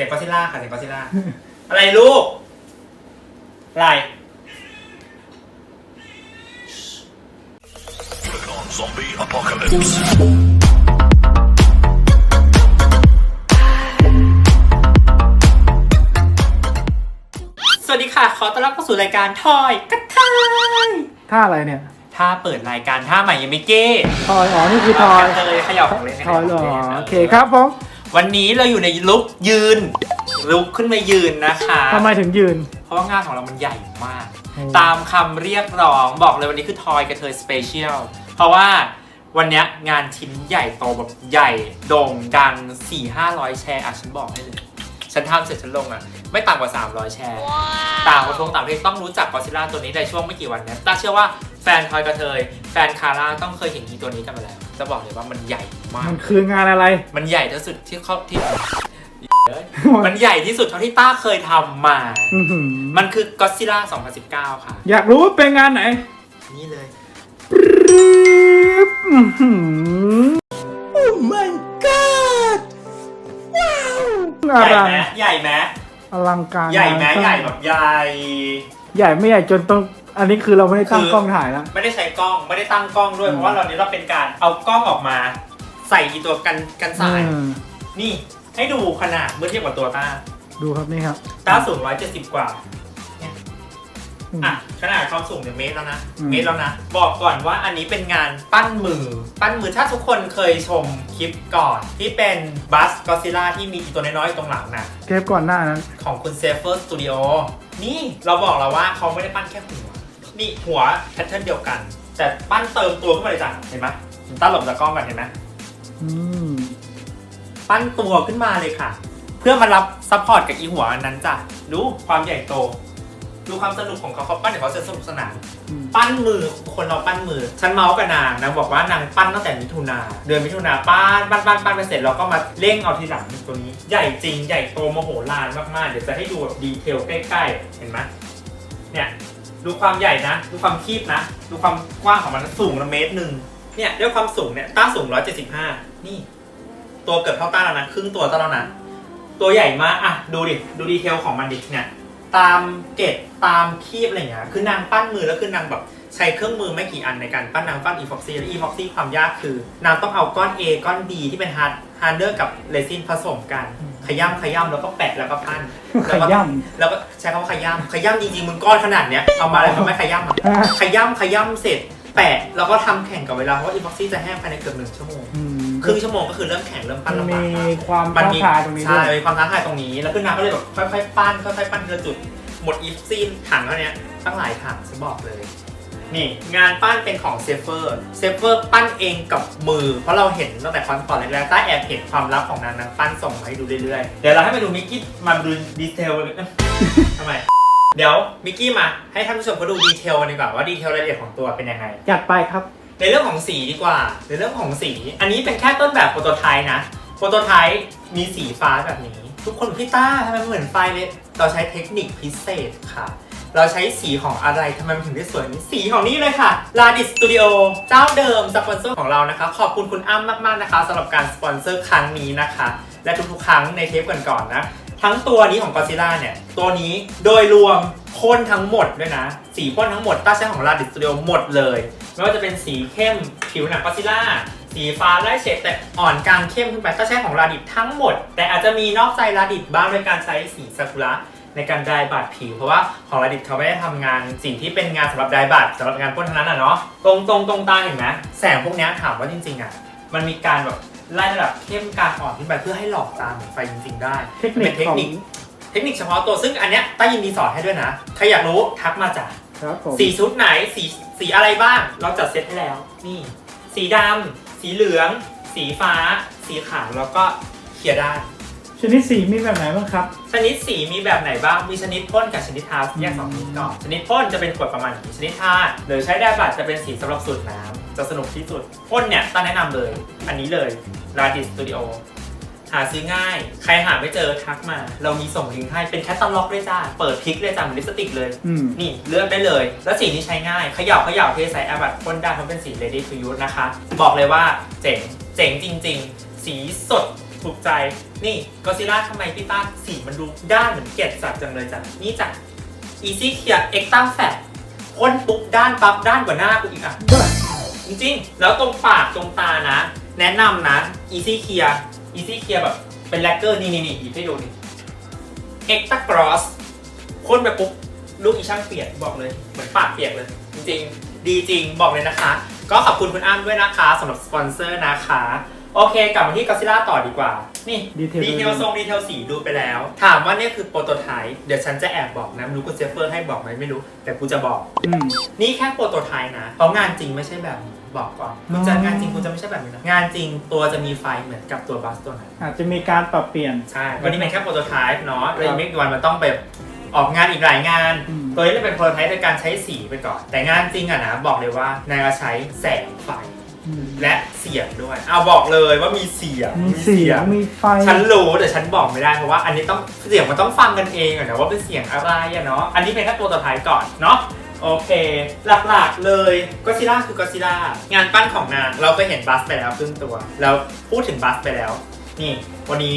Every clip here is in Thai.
สียงก็อดซิลล่าค่ะเสียงก็อดซิลล่า อะไรลูกอะไร Zombie apocalypse. สวัสดีค่ะ ขอต้อนรับเข้าสู่รายการทอยกระทายท่าอะไรเนี่ยถ้าเปิดรายการท่าใหม่ยังไม่เก้ทอยอ๋อนี่คือทอยกระเลยเขย่าของเล่นทอยเหรอโอเคครับผม วันนี้เราอยู่ในลุกยืน ลุกขึ้นมายืนนะคะ ทำไมถึงยืน เพราะว่างานของเรามันใหญ่มาก อืม ตามคำเรียกร้องบอกเลยวันนี้คือทอยกระเทยสเปเชียล เพราะว่าวันเนี้ยงานชิ้นใหญ่โตแบบใหญ่ โด่งดัง 4-500 แชร์อะฉันบอกให้เลย ฉันทำเสร็จฉันลงอะ ไม่ต่ำกว่า 300 แชร์ ต่างประเทศต่างประเทศต้องรู้จักกอซิล่าตัวนี้ในช่วงไม่กี่วันเนี้ยต้าเชื่อว่าแฟนทอยกระเทย แฟนคาร่าต้องเคยเห็นอีตัวนี้กันมาแล้ว จะบอกเลยว่ามันใหญ่มาก มันคืองานอะไร มันใหญ่ที่สุดที่เขาที่ มันใหญ่ที่สุดเท่าที่ต้าเคยทำมา อื้อหือมันคือก็ซิล่า2019 ค่ะ อยากรู้ว่าเป็นงานไหน นี่เลยปึ๊บอื้อหือ my god อใหญ่ลังไหมใหญ่ไหมอลังการใหญ่ไหมงานสร้างใหญ่แบบใหญ่ ใหญ่ไม่ใหญ่จนต้อง อันนี้คือเราไม่ได้ตั้งกล้องถ่ายแล้ว ไม่ได้ใช้กล้องไม่ได้ตั้งกล้องด้วยอืมเพราะว่าเรานี้เราเป็นการเอากล้องออกมา ใส่อีตัวกันกันสายอืมนี่ให้ดูขนาดเมื่อเทียบกับตัวต้า ดูครับนี่ครับต้าสูง170กว่าอืมอะขนาดความสูงเนี่ยเมตรแล้วนะอืมเมตรแล้วนะ บอกก่อนว่าอันนี้เป็นงานปั้นมือ ปั้นมือถ้าทุกคนเคยชมคลิปก่อน ที่เป็นบัสกอซิล่าที่มีอีตัวน้อยๆตรงหลังน่ะเทปก่อนหน้านั้น ของคุณเซฟเฟอร์สตูดิโอนี่เราบอกแล้วว่าเขาไม่ได้ปั้นแค่หัว นี่หัวแพทเทิร์นเดียวกัน แต่ปั้นเติมตัวขึ้นมาเลยจ้ะเห็นไหมผมตั้งหลบจากกล้องก่อนเห็นไหมอืมปั้นตัวขึ้นมาเลยค่ะ เพื่อมารับซัพพอร์ตกับอีหัวอันนั้นจ้ะดูความใหญ่โต ดูความสนุกของเขาเขาปั้นเดี๋ยวเขาจะสนุกสนานอืมปั้นมือคนเราปั้นมือ ฉันเมาส์กับนางนางบอกว่านางปั้นตั้งแต่มิถุนาเดือนมิถุนาปั้นปั้นปั้นปั้นไปเสร็จแล้วก็มาเร่งเอาทีหลังตัวนี้ ใหญ่จริงใหญ่โตมโหฬารมากๆ เดี๋ยวจะให้ดูแบบดีเทลใกล้ๆ เห็นไหมเนี่ย ดูความใหญ่นะ ดูความคีบนะ ดูความกว้างของมันนะสูงละเมตรหนึ่งเนี่ยด้วยความสูงเนี่ยต้าสูง 175 นี่ ตัวเกือบเท่าต้าแล้วนะครึ่งตัวต้าแล้วนะตัวใหญ่มากอะดูดิดูดีเทลของมันดิเนี่ยตามเกตตามคีบอะไรอย่างเงี้ยคือนางปั้นมือแล้วคือนางแบบ ใช้เครื่องมือไม่กี่อันในการปั้นนางปั้นอีฟ็อกซี่และอีฟ็อกซี่ความยากคือนางต้องเอาก้อน A ก้อน B ที่เป็นฮาร์ดฮาร์เดอร์กับเรซินผสมกัน ขย้ำขย้ำแล้วก็แปะแล้วก็ปั้นขย่แล้วก็ใช้คำว่าขย้ำขย้ำจริงๆมึงก้อนขนาดเนี้ยเอามาอะไรทำไม่ขย้ำอะอ่าขย้ำขย้ำเสร็จแปะแล้วก็ทำแข่งกับเวลาเพราะว่าอีฟ็อกซี่จะแห้งภายในเกือบหนึ่งชั่วโมงอืมครึ่งชั่วโมงก็คือเริ่มแข่งเริ่มปั้นมันลำบากมีแล้วความมันท้ามีทายตรงนี้ด้ใช่วยมีความท้าทายตรงนี้ แล้วคือนางก็เลยแบบค่อยๆปั้นค่อยๆปั้นทีละจุดหมดอีฟซีนถังเท่านี้ตั้งหลายถังฉันบอกเลย นี่งานปั้นเป็นของเซฟเฟอร์เซฟเฟอร์ปั้นเองกับมือ เพราะเราเห็นตั้งแต่คอนก่อนแรกๆใต้แอบเห็นความลับของนางนางปั้นส่งมาให้ดูเรื่อยๆ เดี๋ยวเราให้มาดูมิกกี้มาดูดีเทลเลยทำไม เดี๋ยวมิกกี้มาให้ท่านผู้ชมเขาดูดีเทลกันดีกว่าว่าดีเทลรายละเอียดของตัวเป็นยังไง จัดไปครับ ในเรื่องของสีดีกว่า ในเรื่องของสี อันนี้เป็นแค่ต้นแบบโปรโตไทป์นะ โปรโตไทป์มีสีฟ้าแบบนี้ ทุกคนพี่ต้าทำไมมันเหมือนไฟเลย เราใช้เทคนิคพิเศษค่ะ เราใช้สีของอะไรทำไมมันถึงได้สวยนี้สีของนี่เลยค่ะ l a d i s Studio เจ้าเดิมสปอนเซอร์ของเรานะคะ ขอบคุณคุณอ้ำมากๆนะคะสำหรับการสปอนเซอร์ครั้งนี้นะคะ และทุกๆครั้งในเทปก่อนๆนะทั้งตัวนี้ของ Godzilla เนี่ย ตัวนี้โดยรวมพ่นทั้งหมดด้วยนะ สีพ่นทั้งหมดต้าใช้ของ l a d i s Studio หมดเลย ไม่ว่าจะเป็นสีเข้มผิวหนัง Godzilla สีฟ้าไล่เฉดแต่อ่อนกลางเข้มขึ้นไปต้าใช้ของ l a d i s ทั้งหมด แต่อาจจะมีนอกใจ l a d i s บ้างโดยการใช้สีซากุระ ในการดายบัตรผิวเพราะว่าของ l a d i s เขาไม่ได้ทำงานสิ่งที่เป็นงานสำหรับดายบัตรสำหรับงานพ่นทั้งนั้นอะเนาะตรงตรงตรงตาเห็นไหมแสงพวกเนี้ยถามว่าจริงๆอะมันมีการแบบไล่ระดับเข้มกลางอ่อนขึ้นไปเพื่อให้หลอกตาเหมือนไฟจริงๆได้เทคนิคเป็นเทคของนิค เทคนิคเฉพาะตัวซึ่งอันเนี้ยต้ายินดีสอนให้ด้วยนะ ใครอยากรู้ทักมาจ้ะครับผมสีชุดไหนสีสีอะไรบ้าง เราจัดเซตให้แล้ว นี่ สีดำสีเหลือง สีฟ้า สีขาวแล้วก็เคลียร์ด้าน ชนิดสีมีแบบไหนบ้างครับ ชนิดสีมีแบบไหนบ้าง มีชนิดพ่นกับชนิดทาแยกสองชนิดก่อน ชนิดพ่นจะเป็นขวดประมาณนี้ชนิดทาหรือใช้ได้บัตรจะเป็นสีสำหรับสูตรน้ำจะสนุกที่สุดพ่นเนี่ยต้าแนะนำเลย อันนี้เลย r a d i s Studio หาซื้อง่าย ใครหาไม่เจอทักมา เรามีส่งลิงก์ให้เป็นแคตตาล็อกด้วยจ้า เปิดพลิกเลยจ้าเหมือนลิปสติกเลย อืม นี่เลือกได้เลย แล้วสีนี้ใช้ง่ายเขย่าเขย่าเทใส่แอปบัตพ่นได้เพราะเป็นสี ready to use นะคะ บอกเลยว่าเจ๋ง เจ๋งจริง ๆ สีสดถูกใจ นี่ก็ซิล่าทำไมพี่ต้าสีมันดูด้านเหมือนเกล็ดสัตว์จังเลยจ้ะนี่จ้ะ Easy Clear Extra Fat พ่นปุ๊บด้านปั๊บด้านกว่าหน้ากูอีกอะ จริงๆ แล้วตรงปากตรงตานะ แนะนำนะ Easy Clear Easy Clear แบบเป็นแลกเกอร์นี่นี่นี่หยิบให้ดูนี่ Extra Gloss พ่นไปปุ๊บลูกอีช่างเปียกบอกเลยเหมือนปากเปียกเลย จริงๆ ดีจริงบอกเลยนะคะ ก็ขอบคุณคุณอ้ำด้วยนะคะสำหรับสปอนเซอร์นะคะ โอเค กลับมาที่ก d ซิล่าต่อดีกว่า นี่ดีเทลดีเทลทรงดีเทลสีดูไปแล้ว ถามว่าเนี่ยคือโปรโตไทป์เดี๋ยวฉันจะแอบบอกนะไม่รู้คุณเซฟเฟอร์ให้บอกไหมไม่รู้ แต่กูจะบอก อืม นี่แค่โปรโตไทป์นะ เพราะงานจริงไม่ใช่แบบนี้บอกก่อนคุณจะอ๋องานจริงคุณจะไม่ใช่แบบนี้นะงานจริงตัวจะมีไฟเหมือนกับตัวบัสตัวนั้น อาจจะมีการปรับเปลี่ยน ใช่ วันนี้เป็นแค่โปรโตไทป์เนาะแล้วอีกไม่กี่วันมันต้องไปออกงานอีกหลายงาน อืม ตัวนี้จะเป็นโปรโตไทป์ในการใช้สีไปก่อน แต่งานจริงอะนะ บอกเลยว่านายจะใช้แสงไฟอืม และเสียงด้วยเอาบอกเลยว่ามีเสียงมีเสียงมีไฟ ฉันรู้แต่ฉันบอกไม่ได้เพราะว่าอันนี้ต้องเสียงมันต้องฟังกันเองอะนะว่าเป็นเสียงอะไรอะเนาะอันนี้เป็นแค่ตัวต่อท้ายก่อนเนาะโอเค หลักๆเลยก็ซิล่าคือก็ซิล่างานปั้นของนางเราก็เห็นบัสไปแล้วครึ่งตัว แล้วพูดถึงบัสไปแล้ว นี่ วันนี้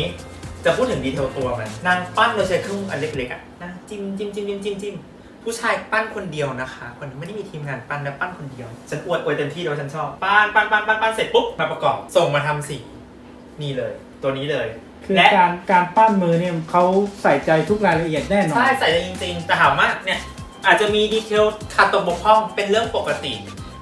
จะพูดถึงดีเทลตัวมันนางปั้นโดยใช้เครื่องมืออันเล็กๆอะนางจิ้มจิ้มจิ้มจิ้มจิ้มจิ้ม ผู้ชายปั้นคนเดียวนะคะ คนไม่ได้มีทีมงานปั้นนะปั้นคนเดียว ฉันอวยอวยเต็มที่เลยว่าฉันชอบปั้นปั้นปั้นปั้นปั้นเสร็จปุ๊บมาประกอบ ส่งมาทำสี นี่เลย ตัวนี้เลย คือและการการปั้นมือเนี่ยเขาใส่ใจทุกรายละเอียดแน่นอน ใช่ใส่ใจจริงๆ แต่ถามว่าเนี่ยอาจจะมีดีเทลขาดตกบกพร่องเป็นเรื่องปกติ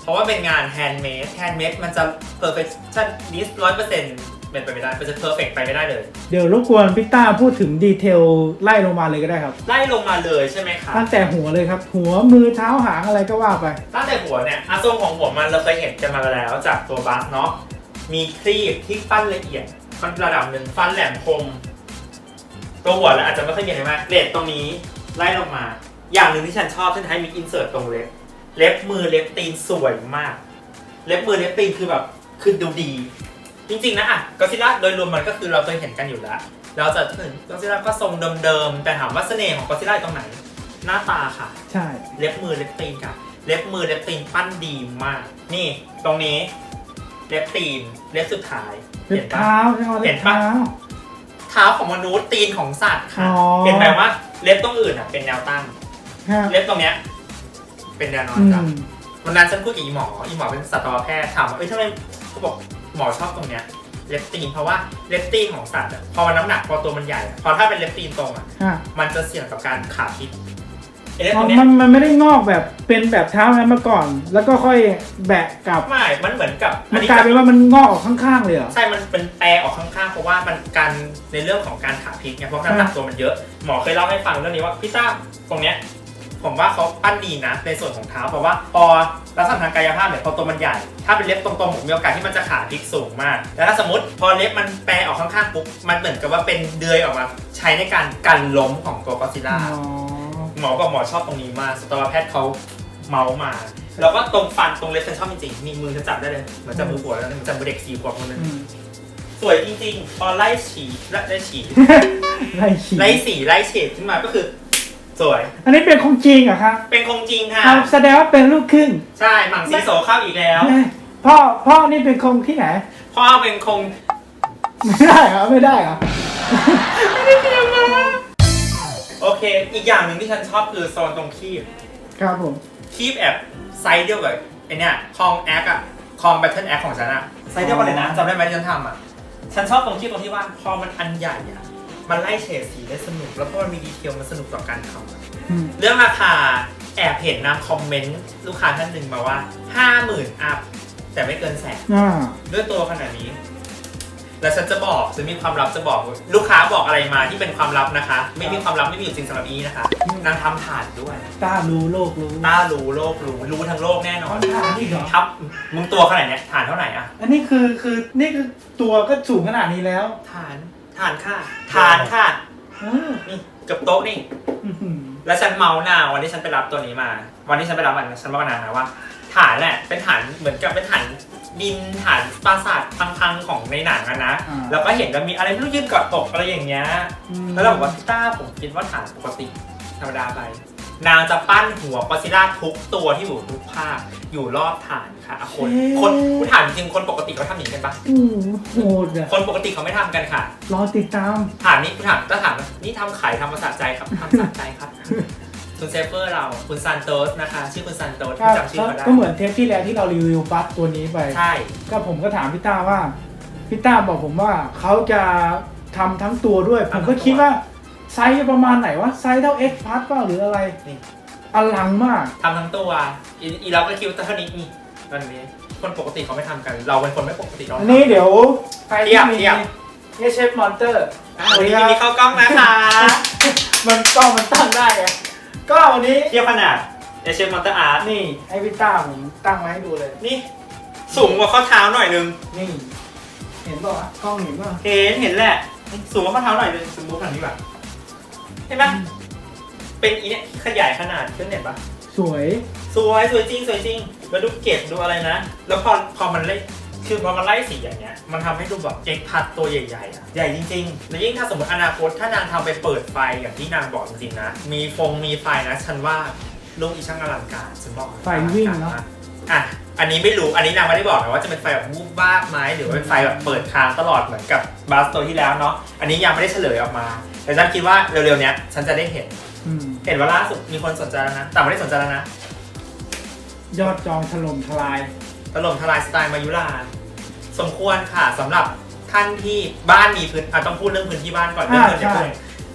เพราะว่าเป็นงานแฮนด์เมดแฮนด์เมดมันจะ perfection นิสร้อยเปอร์เซ็นต์ เป็นไปไม่ได้มันจะ perfect ไปไม่ได้เลย เดี๋ยวรบกวนพี่ต้าพูดถึงดีเทลไล่ลงมาเลยก็ได้ครับ ไล่ลงมาเลยใช่ไหมคะตั้งแต่หัวเลยครับ หัวมือเท้าหางอะไรก็ว่าไป ตั้งแต่หัวเนี่ยอาทรงของหัวมันเราเคยเห็นกันมาแล้วจากตัวบัสเนาะมีครีบที่ปั้นละเอียดระดับหนึ่งฟันแหลมคม ตัวหัวแล้วอาจจะไม่ค่อยมีอะไรมากเลดตรงนี้ไล่ลงมา อย่างหนึ่งที่ฉันชอบฉันให้มีอินเสิร์ตตรงเล็บเล็บมือเล็บตีนสวยมาก เล็บมือเล็บตีนคือแบบคือดูดี จริงๆนะอะก็ซิล่าโดยรวมมันก็คือเราเคยเห็นกันอยู่แล้ว เราจะเห็นก็ซิล่าก็ทรงเดิมๆ แต่ถามว่าเสน่ห์ของก็ซิล่าอยู่ตรงไหน หน้าตาค่ะ ใช่ เล็บมือเล็บตีนค่ะ เล็บมือเล็บตีนปั้นดีมาก นี่ตรงนี้ เล็บตีน เล็บสุดท้าย เล็เห็บนปะเท้าใช่ไหมเห็เล็นบปะเท้าเท้าของมนุษย์ตีนของสัตว์ค่ะอ๋อเห็นไหมว่าเล็บตรงอื่นอะเป็นแนวตั้งฮะเล็บตรงเนี้ยเป็นแนวนอนอืจ้ะมวันนั้นฉันพูดกับอีหมอ อีหมอเป็นสัตวแพทย์ถามว่าเอ้ยทำไมเขาบอก หมอชอบตรงเนี้ยเล็บตีนเพราะว่าเล็บตีนของสัตว์อะพอมันน้ำหนักพอตัวมันใหญ่อะพอถ้าเป็นเล็บตีนตรงอะฮะมันจะเสี่ยงกับการขาดพิษไอ้เล็บอ๋ตอรงเนี้ยมันมันไม่ได้งอกแบบเป็นแบบเท้านั้นมาก่อน แล้วก็ค่อยแบะกลับ ไม่มันเหมือนกับมันกลายเป็นว่ามันงอกออกข้างๆเลยเหรอ ใช่มันเป็นแปรออกข้างๆ เพราะว่ามันการในเรื่องของการขาพิษไงเพราะน้ำหนักตัวมันเยอะหมอเคยเล่าให้ฟังเรื่องนี้ว่าพี่ต้าตรงเนี้ย ผมว่าเขาปั้นดีนะ ในส่วนของเท้าเพราะว่าพอลักษณะทางกายภาพเนี่ยพอตัวมันใหญ่ ถ้าเป็นเล็บตรงๆผมมีโอกาสที่มันจะขาพลิกสูงมากแต่ถ้าสมมติพอเล็บมันแปรออกข้างๆปุ๊บมันเหมือนกับว่าเป็นเดือยออกมา ใช้ในการกันล้มของตัวกอซิลล่าอ๋อหมอบอกหมอชอบตรงนี้มากสัตวแพทย์เขาเมาส์มา แล้วก็ตรงฟันตรงเล็บฉันชอบจริงๆนี่มือฉันจับได้เลยเหมือนจับมือผัวแล้วเหมือนจับมือเด็กสี่ขวบคนนึงอืมสวยจริงๆพอไล่ฉีดไล่ไล่ฉีดไล่ฉีดไล่สีไล่เฉดขึ้นมาก็คือ สวย อันนี้เป็นของจริงเหรอะครับเป็นคงจริงค่ะ เอาแสดงว่าเป็นลูกครึ่งใช่หมั่งซีโซเข้าอีกแล้ว เอ้ยพ่อพ่อนี่เป็นคงที่ไหน พ่อเป็นคง ไม่ได้เหรอไม่ได้เหรอโอเค อีกอย่างหนึ่งที่ฉันชอบคือโซนตรงคีบ ครับผม คีบแอบไซส์เดียวกับไอเนี่ยคองแอคอะคองแบทเทิลแอคของฉันอะไซส์เดียวกันเลยนะจำได้ไหมที่ฉันทำอะฉันชอบตรงคีบตรงที่ว่าพอมันอันใหญ่อะ มันไล่เฉดสีได้สนุก แล้วพอมันมีดีเทลมันสนุกต่อการทำอะอืม เรื่องราคาแอบเห็นนะคอมเมนต์ลูกค้าท่านหนึ่งมาว่า 50,000 อัพ แต่ไม่เกินแสน อ่า ด้วยตัวขนาดนี้ แล้วฉันจะบอกฉันมีความลับจะบอก ลูกค้าบอกอะไรมาที่เป็นความลับนะคะ ไม่มีความลับไม่มีอยู่จริงสำหรับอีนะคะนางทำฐานด้วยตารู้โลกรู้ต้ารู้โลกรู้รู้ทั้งโลกแน่นอนฐานอีกเหรอทับมึงตัวขนาดเนี้ยฐานเท่าไหร่อะอันนี้คือคือนี่คือตัวก็สูงขนาดนี้แล้ว ฐาน ฐานค่ะฐานค่ะเออนี่เกับโต๊ะนี่อื้อหือแล้วฉันเมาส์หน้าวันที่ฉันไปรับตัวนี้มา วันที่ฉันไปรับมันฉันว่านานนะว่าฐานแหละเป็นฐานเหมือนกับเป็นฐานดินฐานปราสาทพังๆของในหนังอะนะอ่า แล้วก็เห็นว่ามีอะไรไม่รู้ยืนเกาะตกอะไรอย่างเงี้ยอืมแล้วเราบอกว่าพี่ต้าผมคิดว่าฐานปกติธรรมดาไป นางจะปั้นหัวกอซิล่าทุกตัวที่อยู่ทุกภาคอยู่รอบฐานค่ะอะคนเฮ้คนผู้ถามจริงคนปกติเขาทำอย่างนี้กันปะโอ้โหโหดอะคนปกติเขาไม่ทำกันค่ะ รอติดตาม ถามนี่ถามถ้าถามว่านี่ทำขายทำมาสะใจครับทำสะใจครับ คุณเซฟเฟอร์เราคุณซันโตสนะคะ ชื่อคุณซันโตสที่จำชื่อเขาได้ก็เหมือนเทปที่แล้วที่เรารีวิวบัสตัวนี้ไป ใช่ ก็ผมก็ถามพี่ต้าว่าพี่ต้าบอกผมว่าเขาจะทำทั้งตัวด้วย ผมก็คิดว่า ไซส์ประมาณไหนวะ ไซส์เท่า X พัทเปล่าหรืออะไรนี่อลังมาก ทำทั้งตัวอีอีเราก็คิดวาเท่านี้นี่วันนี้คนปกติเขาไม่ทำกัน เราเป็นคนไม่ปกติเราอันนี้เดี๋ยวใครเทีที่ยบมีเทียบ เอชเอฟมอนเตอร์ อะวันนี้มีเข้ากล้องนะคะมันกล้องมันตั้งได้ไงก็วันนี้ เทียบขนาดเอเชมอนเตอร์อาร์ตนี่ให้พี่ต้าผมตั้งไว้ให้ดูเลย นี่สูงกว่าข้อเท้าหน่อยนึง นี่ เห็นป่าวะกล้องเห็นป่ะเห็นเห็นแหละ สูงกว่าข้อเท้าหน่อยนึงสมมติทางนี้แบบ เห็นปะเป็นอีเนี่ยขยายขนาดขึ้นเห็นปะสวย สวยสวยจริงสวยจริงแล้วดูเกตดูอะไรนะ แล้วพอพอมันไล่คือพอมันไล่สีอย่างเงี้ย มันทำให้ดูแบบเอ็กพัดตัวใหญ่ๆอะใหญ่จริงๆแล้วยิ่งถ้าสมมติอนาคตถ้านางทำไปเปิดไฟอย่างที่นางบอกจริงๆนะ มีฟงมีไฟนะ ฉันว่าลูกอีช่างอลังการฉันบอกไฟวิ่งเนอะอะอันนี้ไม่รู้อันนี้นางไม่ได้บอกนะว่าจะเป็นไฟแบบวูบวาบไหมหรือว่าเป็นไฟแบบเปิดค้างตลอดเหมือนกับบาสตัวที่แล้วเนาะอันนี้ยังไม่ได้เฉลยออกมา แต่ฉันคิดว่าเร็วๆเนี้ยฉันจะได้เห็น อืมเห็นว่าล่าสุดมีคนสนใจแล้วนะ แต่ไม่ได้สนใจแล้วนะยอดจองถล่มทลายถล่มทลายสไตล์มายุราสมควรค่ะสำหรับท่านที่บ้านมีพื้นอะต้องพูดเรื่องพื้นที่บ้านก่อนเรื่องอ่าพื้นที่ใช่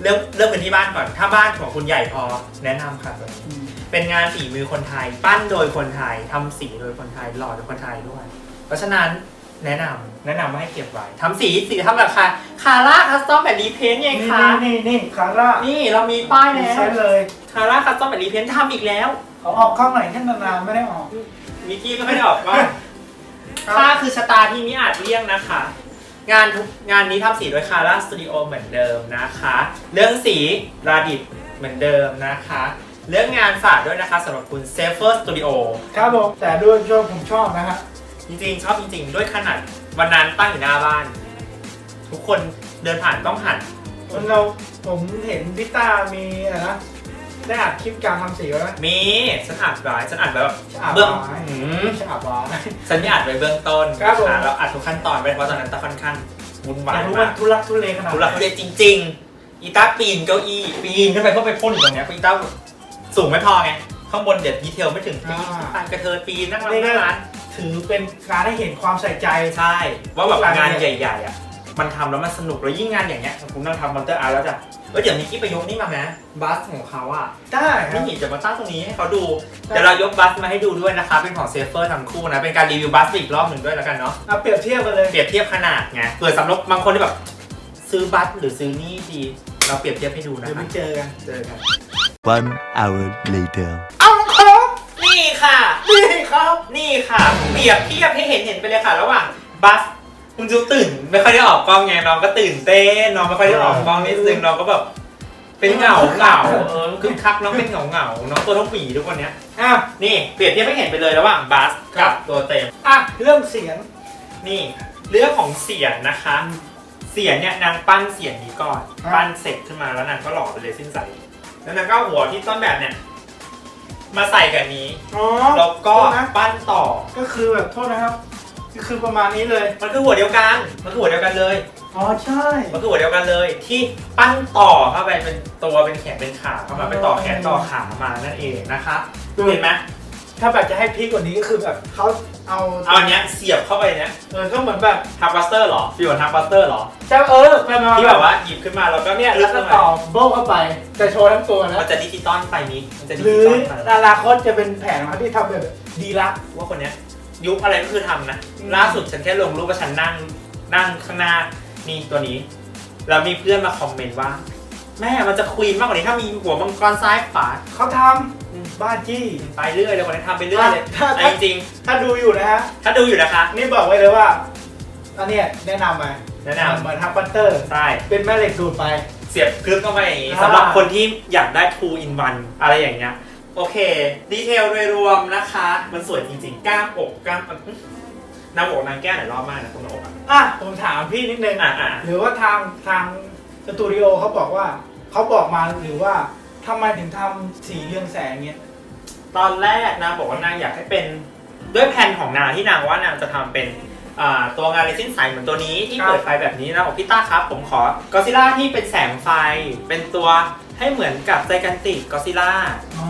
เรื่องเรื่องพื้นที่บ้านก่อน ถ้าบ้านของคุณใหญ่พอแนะนำค่ะตัวนี้อืมเป็นงานฝีมือคนไทย ปั้นโดยคนไทยทำสีโดยคนไทยหล่อโดยคนไทยด้วย เพราะฉะนั้น แนะนำแนะนำว่าให้เก็บไว้ทำสีสีทำแบบคาคาร่าคัสตอมแบบรีเพนต์ไงนี่คะนี่นี่คาร่านี่เรามีป้ายมีแล้วเซตเลยคาร่าคัสตอมแบบรีเพนต์ทำอีกแล้ว เขาออกกล้องไหนแค่นานๆไม่ได้ออก มิกกี้ไม่ค่อยได้ออกว่าครับ ค่าคือชะตาที่มิอาจเลี่ยงนะคะ งานทุกงานนี้ทำสีโดยคาร่าสตูดิโอเหมือนเดิมนะคะ เรื่องสีราดิตเหมือนเดิมนะคะ เรื่องงานฝากด้วยนะคะสำหรับคุณเซฟเฟอร์สตูดิโอ ครับผมแต่ด้วยชอบผมชอบนะฮะ จริงๆชอบจริง ๆ ด้วยขนาดวันนั้นตั้งอยู่หน้าบ้าน ทุกคนเดินผ่านต้องหันวันเราผมเห็นพี่ต้ามีอะไรนะได้อัดคลิปการทำสีไว้ไหมมีฉันอัดไว้ฉันอัดไว้แบบอัดเบื้องไว้หืมไม่ใช่อัดไว้ ฉันไม่อัดไว้เบื้องต้นครับผม นะเราอัดทุกขั้นตอนไว้เพราะตอนนั้นตาค่อนข้างวุ่นวาอยายกรู้มาว่ากทุลักทุเลขนาดทุไหลักนทุเลจริง ๆ อีตาปีนเก้าอี้ปีนขึ้นไปเพื่อไปพ่นอยู่ตรงเนี้ยเพราะอีตาสูงไม่พอไงข้างบนเดี๋ยวดีเทลไม่ถึงปีนขึ้นไปกระเทยปีนนั่งร้านนั่งร้าน ถือเป็นการให้เห็นความใส่ใจ ใช่ว่าแบบร้านงานเนี่ยใหญ่ๆอะมันทำแล้วมันสนุกแล้วยิ่งงานอย่างเงี้ยผมนั่งทำมอนเตอร์อาร์แล้วจ้ะเออเดี๋ยวมีกี้ประยุกต์นี่มาไหมบัสของเขาอะได้ครันี่บหนีจะมาตั้งตรงนี้ให้เขาดูเดี๋ยวเรายกบัสมาให้ดูด้วยนะคะเป็นของเซฟเฟอร์ทั้งคู่นะเป็นการรีวิวบัสอีกรอบหนึ่งด้วยแล้วกันเนาะเอาเปรียบเทียบกันเลยเปรียบเทียบขนาดไงเผื่อสำหรับบางคนที่แบบซื้อบัสหรือซื้อนี่ดีเราเปรียบเทียบให้ดูนะเดี๋ยวคะ ไปเจอกัน เจอกัน One hour later. เอาครับนี่ค่ะ นี่ครับ นี่ค่ะเปรียบเทียบให้เห็นเห็นไปเลยค่ะ ระหว่างบัสคุณจูตื่น ไม่ค่อยได้ออกกล้องไงน้องก็ตื่นเต้นน้องไม่ค่อยได้ออกกล้องนิดนึงน้องก็แบบเป็นเหงาเหงาเออคือคักน้องเป็นเหงาเหงาน้องตัวเท่าหมีทุกวันเนี้ยอะนี่เปรียบเทียบให้เห็นไปเลยระหว่างบัสครักับบตัวเต็มอะเรื่องเสียงนี่ เรื่องของเสียงนะคะ เสียงเนี่ยนางปั้นเสียงนี้ก่อนครับปั้นเสร็จขึ้นมาแล้วนางก็หล่อไปเลยสิ้นใสแล้วนางก็เอาหัวที่ต้นแบบเนี่ย มาใส่กับนี้ อ๋อแล้วก็โทษนะปั้นต่อ ก็คือแบบโทษนะครับ ก็คือประมาณนี้เลย มันคือหัวเดียวกัน มันคือหัวเดียวกันเลย อ๋อใช่ มันคือหัวเดียวกันเลย ที่ปั้นต่อเข้าไปเป็นตัวเป็นแขนเป็นขาเข้ามาไปต่อแขนต่อขามานั่นเองนะคะดูเห็นไหม ถ้าแบบจะให้พีกกว่านี้ก็คือแบบเขาเอาเอาอันเนี้ยเสียบเข้าไปเนี่ยเออก็เหมือนแบบทับบัสเตอร์เหรอฟิวทับบัสเตอร์เหรอจะเออประมาณที่แบบว่าหยิบขึ้นมาแล้วก็เนี่ยลึแล้วกก็เข้าไปต่อโบ้เข้าไปจะโชว์ทั้งตัวนะมันจะดิจิตอลไปนี้มันจะดิหรืจิอตอลไปอนาคตจะเป็นแผนของเขาที่ทำแบบดีลักซ์ ว่าคนเนี้ยยุคอะไรก็คือทำนะอืม ล่าสุดฉันแค่ลงรูปว่าฉันนั่งนั่งข้างหน้านี่ตัวนี้ แล้วมีเพื่อนมาคอมเมนต์ว่า แม่มันจะควีนมากกว่านี้ถ้ามีหัวมังกรซ้ายขวาเขาทำ บ้าจี้ไปเรื่อยเลยคนนี้ทำไปเรื่อยเลยถ้าแต่ถ้าจริง ถ้าดูอยู่นะฮะๆถ้าดูอยู่นะคะ นี่บอกไว้เลยว่าอันเนี้ยแนะนำไปแนะนเหมือนทับบัตเตอร์ำใช่เป็นแม่เหล็กดูดไปเสียบคลึกเข้าไปอย่างงี้อ่าสำหรับคนที่อยากได้ two in one อะไรอย่างเงี้ยโอเค ดีเทลโดยรวมนะคะ มันสวยจริงๆ กล้ามอกกล้ามอื้อหน้าอกนางแก้วหลายรอบมากนะตรงหน้าอกอะอะผมถามพี่นิดนึงอะอะหรือว่าทางทางสตูดิโอเขาบอกว่าเขาบอกมาหรือว่า ทำไมถึงทำสีเรืองแสงเงี้ย ตอนแรกนางบอกว่านางอยากให้เป็นด้วยแผนของนางที่นางว่านางจะทำเป็นอ่าตัวงานเรซินใสเหมือนตัวนี้ที่ครับ เปิดไฟแบบนี้นะบอกพี่ต้าครับ ผมขอกอซิล่าที่เป็นแสงไฟ เป็นตัวให้เหมือนกับไซกันติกกอซิล่า อ๋อ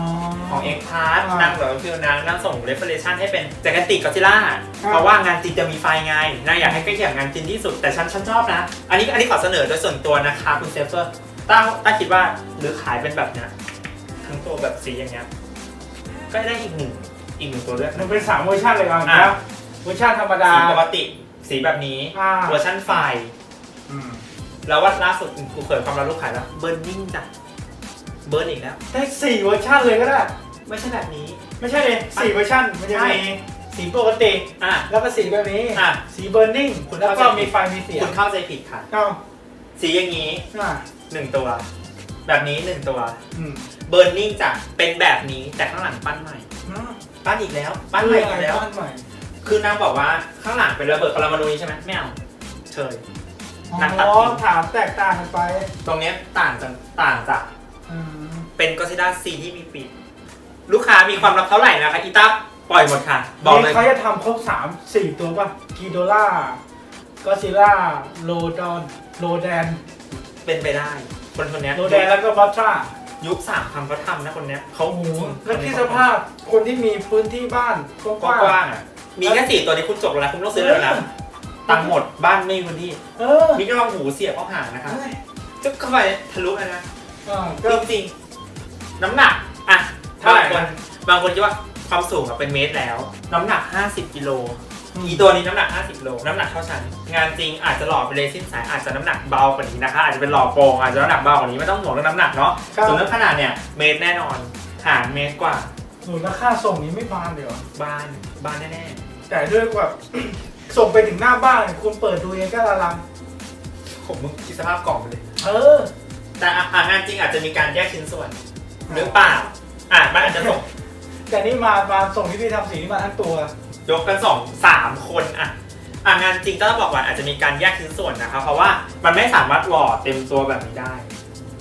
ของเอ็กพาร์อ่านนางแบบคือนางนางส่งเรฟเฟรชันให้เป็นไซกันติกกอซิล่าครับ เพราะว่างานจริงจะมีไฟไงนางอยากให้ใกล้เคียงกับงานจริงที่สุดแต่ฉันฉันชอบนะ อันนี้อันนี้ขอเสนอโดยส่วนตัวนะคะคุณเซฟเฟอร์ ต้าต้าคิดว่าหรือขายเป็นแบบเนี้ยทั้งตัวแบบสีอย่างเงี้ย ก็ได้อีกหนึ่งอีกหนึ่งตัวเลือกมันเป็นสามเวอร์ชันเลยกันอะนะเวอร์ชันธรรมดา สีปกติสีแบบนี้อ่า เวอร์ชันไฟ อืมแล้วว่าล่าสุดกูเผยความลับลูกขายแล้วเบิร์นนิ่งจ้ะเบิร์นอีกแล้ว ได้สี่เวอร์ชันเลยก็ได้ ไม่ใช่แบบนี้ ไม่ใช่เลยสี่เวอร์ชันมันจะใช่มีสีปกติ อะ แล้วก็สีแบบนี้ อะ สีเบอร์นิ่งคุณแล้วเข้าก็ใจผิดมีไฟมีเสียคุงณเข้าใจผิดค่ะ เอ้า สีอย่างนี้อะหนึ่งตัว แบบนี้หนึ่งตัว อืมเบิร์นนิ่งจ้ะเป็นแบบนี้แต่ข้างหลังปั้นใหม่ อะปั้นอีกแล้ว ปั้นใหม่อีกแล้วปั้นใหม่คือนางบอกว่าข้างหลังเป็นระเบิดปรมาณูนี้ใช่ไหมไม่เอาเฉยอ๋นักตัดอทิ้ง ถามแตกต่างกันไปตรงเนี้ยต่างจากต่างจากอืมเป็นก็ซิล่าซีที่มีปีกลูกค้ามีความลับเท่าไหร่นะคะอีตับปล่อยหมดค่ะ บอกเลย นี่เขาจะทำครบสามสี่ตัวป่ะกีโดล่าก็ซิล่าโลดอน โลแดนเป็นไปได้คนคนเนี้ยโลแดนแล้วก็บัตตรายุคสามคำเขาทำนะคนเนี้ยเขาโอ้โหแล้วที่สภาพคนที่มีพื้นที่บ้านกกว้างว้างๆอะมีแค่สี่ตัวนี้คุณจบแล้วคุณต้องซื้อแล้วนะตังค์หมดบ้านไม่มีพื้นที่ๆเออมีกระรองหูเสียบเข้าหางนะครับเฮ้ยจะเข้าไปทะลุเลยนะอ่าก็ จริงๆน้ำหนักอะเท่าไหร่บางคนนะ บางคนคิดว่าความสูงอะเป็นเมตรแล้ว น้ำหนัก 50กิโล อีตัวนี้น้ำหนัก 50 โล น้ำหนักเท่าฉัน งานจริงอาจจะหล่อเป็นเรซินสายอาจจะน้ำหนักเบากว่านี้นะคะ อาจจะเป็นหล่อโปร่งอาจจะน้ำหนักเบากว่านี้ไม่ต้องห่วงเรื่องน้ำหนักเนาะ ครับ ส่วนเรื่องขนาดเนี่ยเมตรแน่นอน หางเมตรกว่า หนูราคาส่งนี้ไม่บานเลยเหรอบ้าน บ้านแน่แต่ด้วยแบบ ส่งไปถึงหน้าบ้านคุณเปิดดูเองก็ละลังๆผมมึงคิดสภาพกล่องไปเลย เออ แต่อะอะงานจริงอาจจะมีการแยกชิ้นส่วน หรือเปล่า อะมันอาจจะส่งแต่นี่มามาส่งที่พี่ทำสีนี่มาทั้งตัว ยกกันสองสามคนอะอะงานจริงต้องบอกว่าอาจจะมีการแยกชิ้นส่วนนะคะ เพราะว่ามันไม่สามารถหล่อเต็มตัวแบบนี้ได้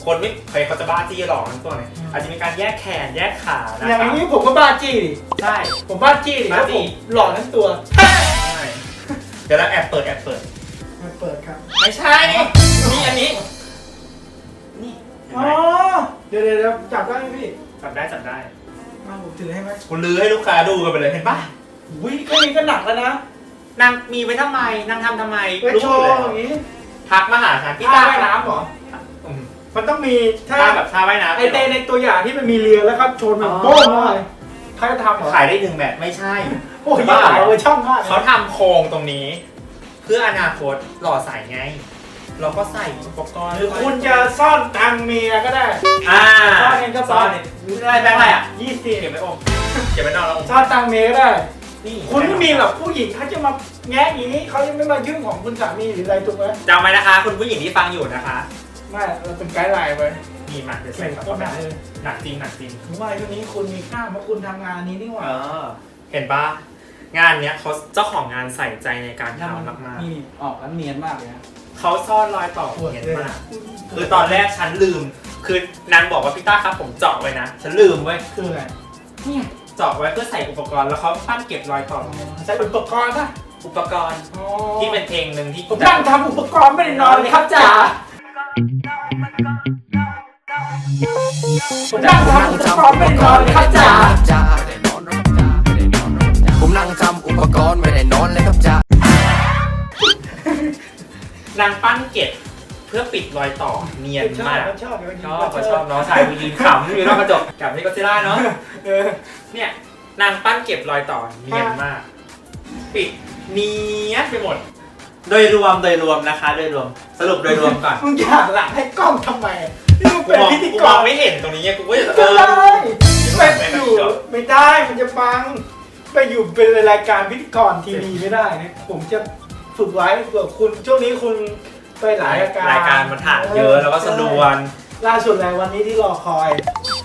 คนไม่เคยเขาจะบ้าจี้หล่อทั้งตัวเนี่ยอืมอาจจะมีการแยกแขนแยกขานะอย่างคะนี้ผมก็บ้าจี้ดิใช่ ผมบ้าจี้ดิบ้าแล้วจี้ ผมหล่อทั้งตัวใช่เดี๋ยวเราแอบเปิดแอบเปิด มันเปิดครับไม่ใช่ นี่อันนี้ นี่เห็นอ๋ไหอมเดี๋ยวเดี๋ยวเดี๋ยวจับได้ไหมพี่จับได้จับได้มาผมถือให้ไหมคุณลือให้ลูกค้าดูกันไปเลยเห็นปะ อุ้ยแค่นี้ก็หนักแล้วนะนางมีไว้ทำไมนางทำทำไมไว้รู้โชอยู่ว์แล้วอย่างนี้ทักมาหาฉันพี่ท่าตาว่ายน้ำเหรออืมมันต้องมีถ้าท่าแบบท่าว่ายน้ำไอเตในตัวอย่างที่มันมีเรือแล้วก็ชนแบบอ๋อโป้งเลยเขาจะทำเหรอขายได้หนึ่งแบบไม่ใช่ โอ้ยยี่ห้อเวอร์ช่องมากเขาทำโครงตรงนี้ เพื่ออนาคตหล่อใส่ไง เราก็ใส่อุปกรณ์หรือคุณจะซ่อนตังค์เมียก็ได้ อ่าซ่อนเงินก็ซ่ซ่ออนนนี่อะไรแบงค์อะไรอะยี่สิบเก็บไว้อมเก็บไว้นอนแล้วอมซ่อนตังค์เมียก็ได้ นี่คุณไม่มีหรอกผู้หญิงเขาจะมาแงะอย่างนี้เขายังไม่มายุ่งของคุณสามีหรืออะไรถูกไหมจำไว้นะคะ คุณผู้หญิงที่ฟังอยู่นะคะ ไม่เราเป็นไกด์ไลน์ไปนี่มาเดี๋ยวเก่ใส่งเข้าก็ไปหนักเลยหนักจริงหนักจริงถึงว่าช่วงนี้คุณมีค่าเพราะคุณทำงานนี้นี่หว่าเออ เห็นปะงานเนี้ยเขาเจ้าของงานใส่ใจในการทำมากนี่ออกแล้วเนียนมากเลยนะๆเขาซ่อนรอยต่อเนียนมาก คือตอนแรกฉันลืม คือนางบอกว่าพี่ต้าครับผมเจาะไว้นะ ฉันลืมเว้ยคืออะไรเนี่ย เจาะไว้เพื่อใส่อุปกรณ์แล้วเขาปั้นเก็บรอยต่อใช้อุปกรณ์นะอุปกรณ์อ๋อที่เป็นเพลงหนึ่งที่ผมนั่งทำอุปกรณ์ไม่ได้นอนเลยครับจ๋าผมนั่งทำอุปกรณ์ไม่ได้นอนเลยครับจ๋าจ้าไม่ได้นอนครับจ้าไม่ได้นอนครับจ้าผมนั่งทำอุปกรณ์ไม่ได้นอนเลยครับจ้านางปั้นเก็บเพื่อปิดรอยต่อเนียนชอบมากชอบชอบเขาชอบน้องชายกูยืนขำอยู่นอกกระจกกับนี่ก็ซิล่าเนาะเออเนี่ยนางปั้นเก็บรอยต่อเนียนมาก ปิดเนียนไปหมด โดยรวมโดยรวมนะคะ โดยรวมสรุปโดยรวมก่อนมึงอยากหลังให้กล้องทำไมนี่มึงกูเป็นมองพิธีกูกมองรไม่เห็นตรงนี้ไงกูก็จะเอไม่อได้เป็นอยู่ไม่ได้มันจะฟัง ไปอยู่เป็นรายการพิธีกรทีวีไม่ได้นะผมจะฝึกไว้เผื่อคุณช่วงนี้คุณ ไปหลายรายการ รายการมันถ่ายเยอะแล้วก็สะดวนล่าสุดเลยวันนี้ที่รอคอย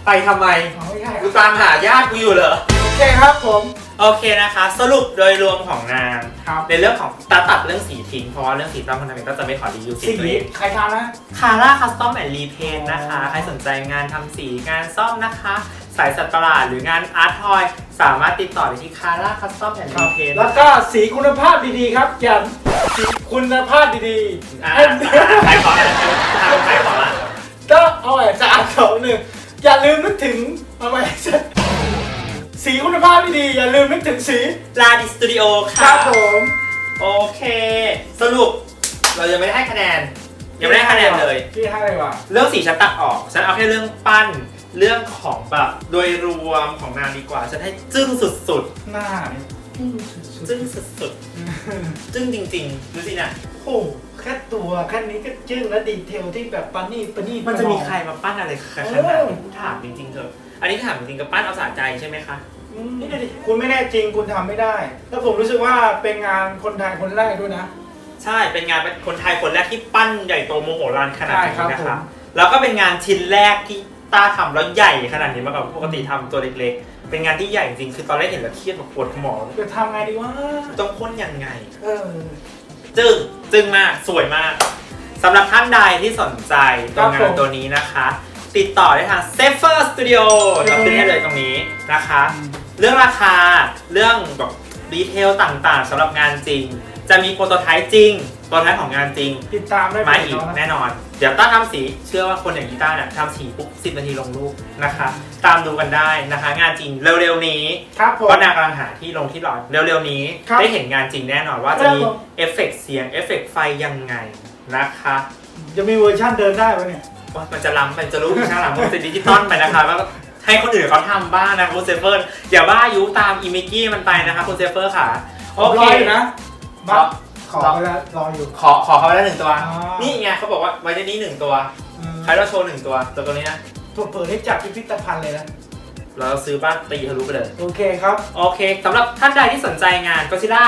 ไปทำไมเอาไม่ใช่กูตามหาญาติกูอยู่เหรอ โอเคครับผมโอเคนะคะ สรุปโดยรวมของนางครับในเรื่องของตัดตัดเรื่องสีทิ้งเพราะว่าเรื่องสีตั้งคนทำเองก็จะไม่ขอรีวิวสีสีตัวเองใครทำนะ คาร่าคัสตอมแอนด์รีเพนนะคะอ๋อใครสนใจงานทำสีงานซ่อมนะคะ สายสัตว์ประหลาดหรืองานอาร์ตทอย สามารถติดต่อได้ที่คาร่าคัสตอมแอนด์รีเพน แล้วก็สีคุณภาพดีๆครับอย่าสีคุณภาพดีๆอ่าให้ขายของแล้วขายของละก็เอาไว้สะอาดสองหนึ่งอย่าลืมนึกถึงเอาไว้สีคุณภาพดีๆอย่าลืมนึกถึงสีลาดิสตูดิโอคค่ะรับผมโอเค สรุป เรายังไม่ได้ให้คะแนน ยังไม่ได้คะแนนเลย พี่ให้เลยว่ะเรื่องสีฉันตัดออก ฉันเอาแค่เรื่องปั้น เรื่องของแบบโดยรวมของนางดีกว่าฉันให้จึ้งสุดหน้าเนี่ยๆ จึ้งสุดๆ จึ้งจริงๆดูสินะโอ้โหแค่ตัวแค่นี้ก็จึ้งและดีเทลที่แบบปานี่ปานี่ มันจะมีปใครมาปั้นอะไรขนาดเอนั้นอ ถามจริงๆเถอะอันนี้ถามจริงๆกับปั้นเอาสะใจใช่ไหมคะ อืมนี่ดิคุณไม่แน่จริงคุณทำไม่ได้ แล้วผมรู้สึกว่าเป็นงานคนไทยคนแรกด้วยนะ ใช่ เป็นงานเป็นคนไทยคนแรกที่ปั้นใหญ่โตโมโหลานขนาดนี้ใช่ครับนะผคะ ม แล้วก็เป็นงานชิ้นแรกที่ ต้าทำแล้วใหญ่ขนาดนี้มาก่อนปกติทำตัวเล็กๆ เป็นงานที่ใหญ่จริงๆคือตอนแรกเห็นแล้วเครียดแบบปวดสมองจะทำไงดีวะต้องพ่นยังไง เออ จึ้งจึ้งมากสวยมากสำหรับท่านใดที่สนใจตัวครังาบนผมตัวนี้นะคะ ติดต่อได้ทาง Safer Studio เราขึ้นให้เลยตรงนี้นะคะ เรื่องราคาเรื่องแบบดีเทลต่างๆสำหรับงานจริง จะมีโปรโตไทป์จริง โปรโตไทป์ของงานจริงติดตามได้มาเพจอีกเนะแน่นอน เดี๋ยวต้าทำสีเชื่อว่าคนอย่างกีต้าเนี่ยทำสีปุ๊บสินาทีลงรูปนะคะ ตามดูกันได้นะคะ งานจริงเร็วๆนี้ครับผม เพราะนางกำลังหาที่ลงที่หลอดเร็วๆนี้ ครับได้เห็นงานจริงแน่นอนว่าจะมีครับผม เอฟเฟกต์เสียงเอฟเฟกต์ไฟยังไงนะคะจะมีเวอร์ชั่นเดินได้ปะเนี่ย ว่ามันจะล้ำมันจะรู้ข้างหลังมันจะดิจิตอลไปนะคะแล้วก็ให้คนอื่นเขาทำบ้างนะคุณเซฟเฟอร์อย่าบ้าอายุตามอีเมกี้มันไปนะคะคุณเซฟเฟอร์ค่ะ โอรเคออยู่นะรอ ขอไปแล้วรออยู่ ขอขอเขาไปแล้วหนึ่งตัว อ๋อ นี่ไงเขาบอกว่าไว้ในนี้หนึ่งตัวใครเราโชว์หนึ่งตัวตัวตัวนี้นะถูกเปิดให้จับพิพิธภัณฑ์เลยนะ เราซื้อบ้านตีทะลุไปเลย โอเคครับ โอเคสำหรับท่านใดที่สนใจงานก็ซิล่า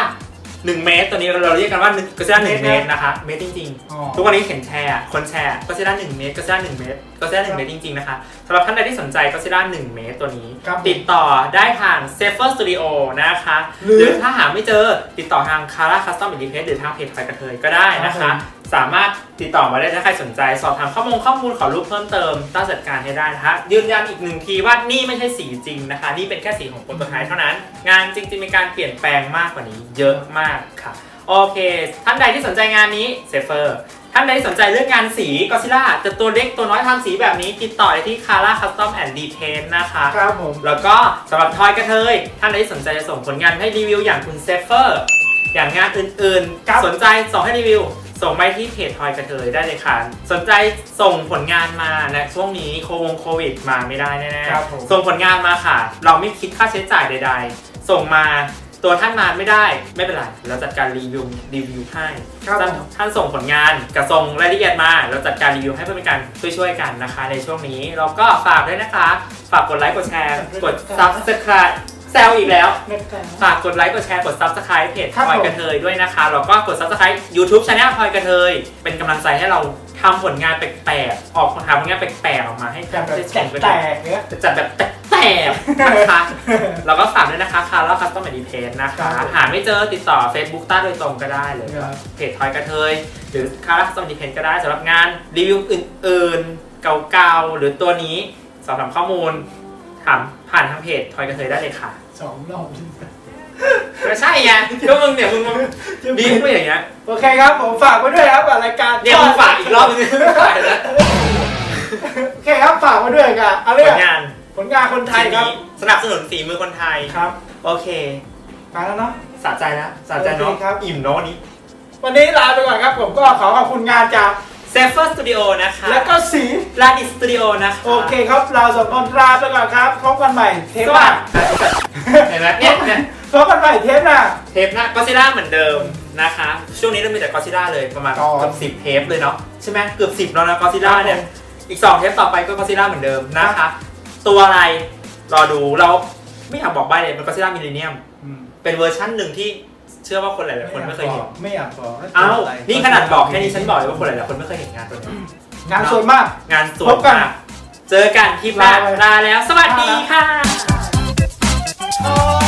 หนึ่งเมตรตัวนี้เราเรียกกันว่าก็ซิล่าหนึ่งเมเมตตรรนะนะคะเมตรจริงอ๋อ ๆ ทุกวันนี้เห็นแชร์อะคนแชร์ก็ซิล่าหนึ่งเมตรก็ซิล่าหนึ่งเมตรก็ซิล่าหนึ่งเมตรจริงๆนะคะสำหรับท่านใดที่สนใจก็ซิล่าหนึ่งเมตรตัวนี้ ครับติดต่อได้ทาง Safer Studio นะคะหรือหรือถ้าหาไม่เจอติดต่อทาง Kara Custom e d i t หรือทางเพจไฟกระเทยก็ได้นะครัคะ บผม สามารถติดต่อมาได้ถ้าใครสนใจ สอบถามข้อมูลข้อมูลขอรูปเพิ่มเติมต้าจัดการให้ได้นะคะยืนยันอีกหนึ่งทีว่านี่ไม่ใช่สีจริงนะคะ นี่เป็นแค่สีของโปรโตไทป์เท่านั้น งานจริงๆมีการเปลี่ยนแปลงมากกว่านี้เยอะมากค่ะโอเค ท่านใดที่สนใจงานนี้เซฟเฟอร์ท่านใดที่สนใจเรื่องงานสีก็ซิล่าจะตัวเล็กตัวน้อยทำสีแบบนี้ ติดต่อได้ที่ Kara Custom and Detail นะคะครับผมแล้วก็สำหรับทอยกระเทย ท่านใดที่สนใจจะส่งผลงานให้รีวิวอย่างคุณเซฟเฟอร์อย่างงานอื่นครับๆสนใจส่งให้รีวิว ส่งไปที่เพจทอยกระเทยได้เลยค่ะ สนใจส่งผลงานมาและช่วงนี้โควงโควิดมาไม่ได้แน่ครับผม ๆส่งผลงานมาค่ะ เราไม่คิดค่าใช้จ่ายใด ๆ ส่งมาตัวท่านมาไม่ได้ไม่เป็นไรเราจัดการรีวิวรีวิวให้ครับท่านผมท่านส่งผลงานกับส่งรายละเอียดมาเราจัดการรีวิวให้เพื่อเป็นการช่วยๆกันนะคะ ในช่วงนี้เราก็ฝากด้วยนะคะ ฝากกดไลค์กดแชร์กด subscribe แซวอีกแล้ว เม็ดกันฝากกดไลค์ กดแชร์ กด subscribe เพจครับพลอยผมกระเทยด้วยนะคะ แล้วก็กด subscribe YouTube Channel พลอยกระเทย เป็นกำลังใจให้เราทำผลงานแปลกๆ ออกหาผลงานแปลกๆ ออกมาให้แบบท่านได้ชแตมกกันแตด้วยกเนี่ยจัดแบบแตกๆนะคะ แล้วก็ฝากด้วยนะคะคาร์ลคัสตอมแอนด์เพจนะครัคะ บผมหาไม่เจอติดต่อ Facebook ต้าโดยตรงก็ได้เลยครับ เพจทอยกระเทย หรือคาร์ลคัสตอมแอนด์เพจก็ได้สำหรับงานรีวิวอื่นๆ เก่าๆ หรือตัวนี้สอบถามข้อมูล ถามผ่านทางเพจทอยกระเทยได้เลยค่ะสองรอบไม่ใช่ไงก็มึงเนี่ยมึงมาบีบไปอย่างเงี้ยโอเคครับผมฝากไว้ด้วยครับกับรายการเนี่ยมึงฝากอีกรอบนึงไม่ไหวแล้วโอเคครับฝากไว้ด้วยกันเอาผเรื่องลงานผลงานคนไทยครับชิ้นนี้สนับสนุนฝีมือคนไทยครับ โอเคไปแล้วเนาะสะใจแล้วสะใจเนาะโอเคครับอิ่มเนาะวันนี้ วันนี้ลาไปก่อนครับ ผมก็ขอขอบคุณงานจาก เซฟเฟอร์สตูดิโอนะคะแล้วก็สีลาดิสตูดิโอนะคะโอเคครับ เราสองคนลาไปก่อนครับพบกันใหม่เทปสหวัน้าสดีเห็นไหมเนี่ยเนี่ยพบกันใหม่เทปหน้า เทปหน้าก็ซิล่าเหมือนเดิมนะคะ ช่วงนี้เรามีแต่ก็ซิล่าเลยประมาณต่อเกือบสิบเทปเลยเนาะใช่ไหมเกือบสิบแล้วนะก็ซิล่าเนี่ย อีก2เทปต่อไปก็ก็ซิล่าเหมือนเดิมนะคะ ตัวอะไรรอดูเราไม่อยากบอกใบเลยมันก็ซิล่ามิลเลนเนียม อืมเป็นเวอร์ชั่นหนึ่งที่เเชื่อว่าคนหลายๆคนไม่เคยเห็น ไม่อยากบอกเอ้าะนี่ขนาดบอกแค่นี้ฉันบอกเลยว่าคนหลายๆคนไม่เคยเห็นงานตัวนี้ งานสวยมาก งานสวยพบกัน มากเจอกันคลิปหน้าลาแล้ว สวัสดีค่ะ โอ้